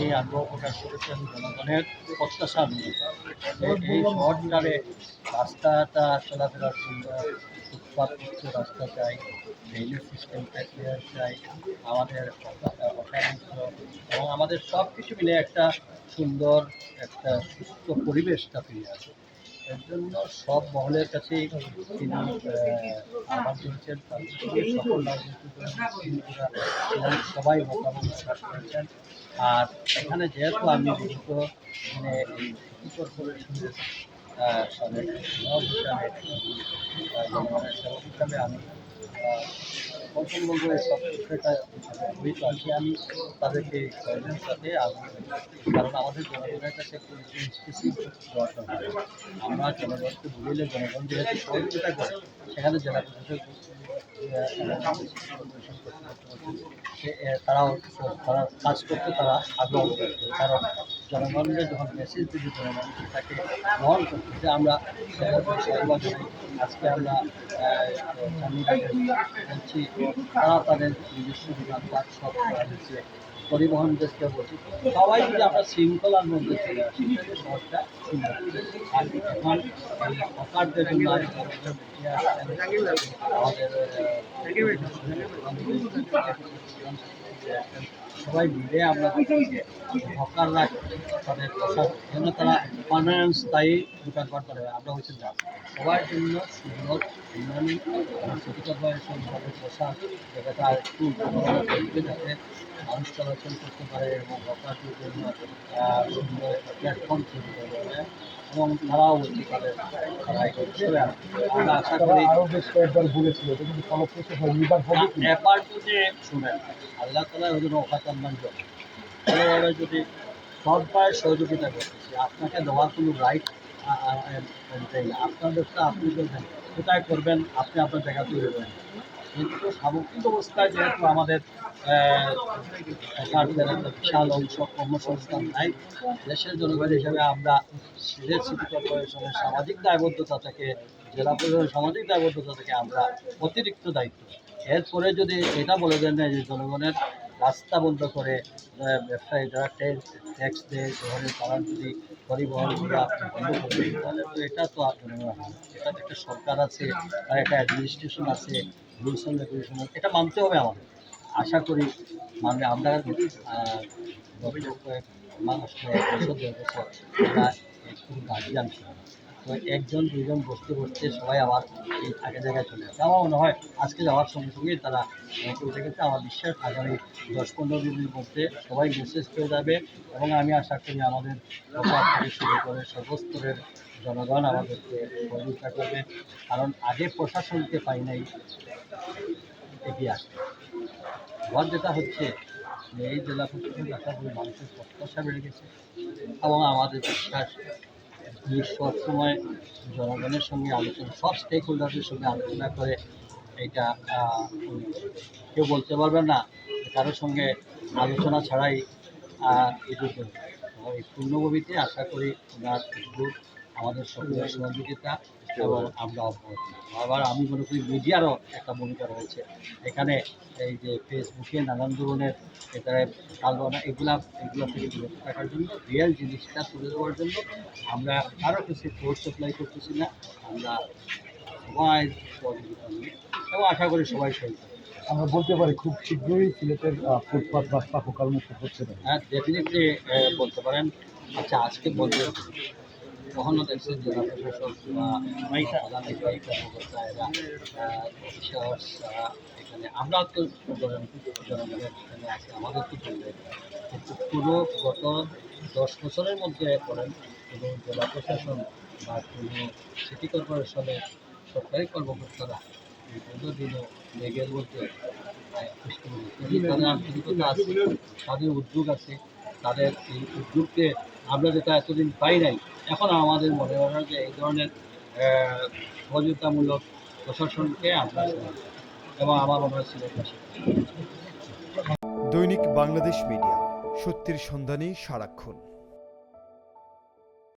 তিনি আগ্রহ প্রকাশ করেছেন জনগণের প্রত্যাশা নিয়ে এই শহরটারে রাস্তাটা চলাফেরার সুন্দর করছে রাস্তা চাই ড্রেনেজ সিস্টেম ক্লিয়ার চাই, আমাদের এবং আমাদের সব কিছু মিলে একটা সুন্দর, একটা সুস্থ পরিবেশটা ফিরে আসে এর জন্য সব মহলের কাছেই তিনি আহ, আহ্বান করেছেন। সকল সবাই মতামত প্রকাশ করেছেন। আর এখানে যেহেতু আমি বিগত মানে কর্পোরেশনের সেবক হিসাবে আমি আহ, প্রথম বলব এই সব বিষয়টা অবহিত আছি আমি তাদেরকে কয়েকজন সাথে কারণ আমাদের জনগণের কাছে স্পেসিফিক দরকার আমরা জনগণকে বুঝিলে জনগণ যেহেতু সহযোগিতা করে সেখানে জেলা প্রশাসক তারাও তারা কাজ করতে তারা আগ্রহ প্রকাশ করে। কারণ জনগণের যখন মেসেজ দিতে জনগণ, তাকে গ্রহণ করতে যে আমরা আজকে আমরা বলছি তারা তাদের নিজস্ব দোকানপাট সব করা হয়েছে পরিবহন দেশকে বলছি, সবাই যদি আমরা শৃঙ্খলার মধ্যে চলে আসি। শহরটা আর এখন আসছেন আমাদের সবাই মিলে আমরা হকাররা তাদের প্রসাদ, যেন তারা পার্মানেন্ট স্থায়ী দোকানপাট করে আমরা হচ্ছে যা। সবার জন্য সুন্দর সিটি কর্পোরেশন তাদের প্রসাদ জায়গাটা একটু যাতে মানুষ চলাচল করতে পারে এবং হকারদের জন্য সুন্দর প্ল্যাটফর্ম তৈরি করবে এবং তারাও। আমরা আশা করি বেশ কয়েকবার বলেছিল এটা কিন্তু ফলপ্রসূ হবে যদি শুনেন আল্লাহ তালা হলেন যদি সবাই সহযোগিতা করতেছি আপনাকে দেওয়ার কোনো রাইট চাই না। আপনার ব্যবসা আপনি করবেন কোথায় করবেন আপনি আপনার জায়গা তৈরি করবেন কিন্তু সামগ্রিক অবস্থায় যেহেতু আমাদের বিশাল অংশ কর্মসংস্থান নাই, দেশের জনগণ হিসেবে আমরা সিলেট সিটি কর্পোরেশনের সামাজিক দায়বদ্ধতা থেকে, জেলা পরিষদের সামাজিক দায়বদ্ধতা থেকে আমরা অতিরিক্ত দায়িত্ব। এরপরে যদি এটা বলে দেন যে জনগণের রাস্তা বন্ধ করে ব্যবসায়ী যারা ট্যাক্স দেয় শহরের তারা যদি পরিবহন তাহলে তো এটা তো। এটা একটা সরকার আছে, আর একটা অ্যাডমিনিস্ট্রেশন আছে রুলস অ্যান্ড রেগুলেশন এটা মানতে হবে আমাদের আশা করি মানে আমরা কয়েক বছর, দেড় বছর গার্জিয়ান ছিলাম একজন দুজন বসতে বসতে সবাই আবার এই আগের জায়গায় চলে আসে। আমার মনে হয় আজকে যাওয়ার সঙ্গে সঙ্গেই তারা উঠে গেছে। আমার বিশ্বাস আগামী দশ পনেরো দিনের মধ্যে সবাই মেসেজ পেয়ে যাবে এবং আমি আশা করি আমাদের থেকে শুরু করে সর্বস্তরের জনগণ আমাদেরকে সহযোগিতা করবে। কারণ আগে প্রশাসনকে পাই নাই, এগিয়ে আসবে এবার যেটা হচ্ছে, এই জেলা প্রশাসন আশা করি মানুষের প্রত্যাশা বেড়ে গেছে এবং আমাদের বিশ্বাস তিনি সবসময় জনগণের সঙ্গে আলোচনা, সব স্টেক হোল্ডারদের সঙ্গে আলোচনা করে এটা কেউ বলতে পারবেন না, কারোর সঙ্গে আলোচনা ছাড়াই এই পূর্ণভূমিতে আশা করি ওনার আমাদের সকলের সহযোগিতা এবং আমরা অব্যাহত আবার আমি মনে করি মিডিয়ারও একটা ভূমিকা রয়েছে। এখানে এই যে ফেসবুকে নানান ধরনের এখানে আলোচনা এগুলা এগুলো থেকে বিরত থাকার জন্য রিয়েল জিনিসটা তুলে দেওয়ার জন্য আমরা কারও কিছু ফোর্স সাপ্লাই করতেছি না। আমরা সবাই সহযোগিতা করি এবং আশা করি সবাই সহযোগিতা আমরা বলতে পারি খুব শীঘ্রই সিলেটের আহ, ফুটপাত রাস্তা ফোকাল মুক্ত হচ্ছে হ্যাঁ ডেফিনেটলি বলতে পারেন। আচ্ছা আজকে বলতে কখনো দেখছেন জেলা প্রশাসক বা প্রধান নির্বাহী কর্মকর্তা এরা অফিসার্স এখানে আমরা তো জনগণের এখানে আছে আমাদের তো চলবে কিন্তু পুরো গত দশ বছরের মধ্যে করেন কোনো জেলা প্রশাসন বা কোনো সিটি কর্পোরেশনের সরকারি কর্মকর্তারা পনেরো দিনও মেঘের মধ্যে তাদের উদ্যোগ আছে। তাদের এই উদ্যোগকে আমরা যেটা এতদিন পাই নাই, এখন আমাদের মনে হয় যে এই ধরনের সহযোগিতামূলক প্রশাসনকে আমরা এবং আমার মনে হয় দৈনিক বাংলাদেশ মিডিয়া, সত্যির সন্ধানে সারাক্ষণ।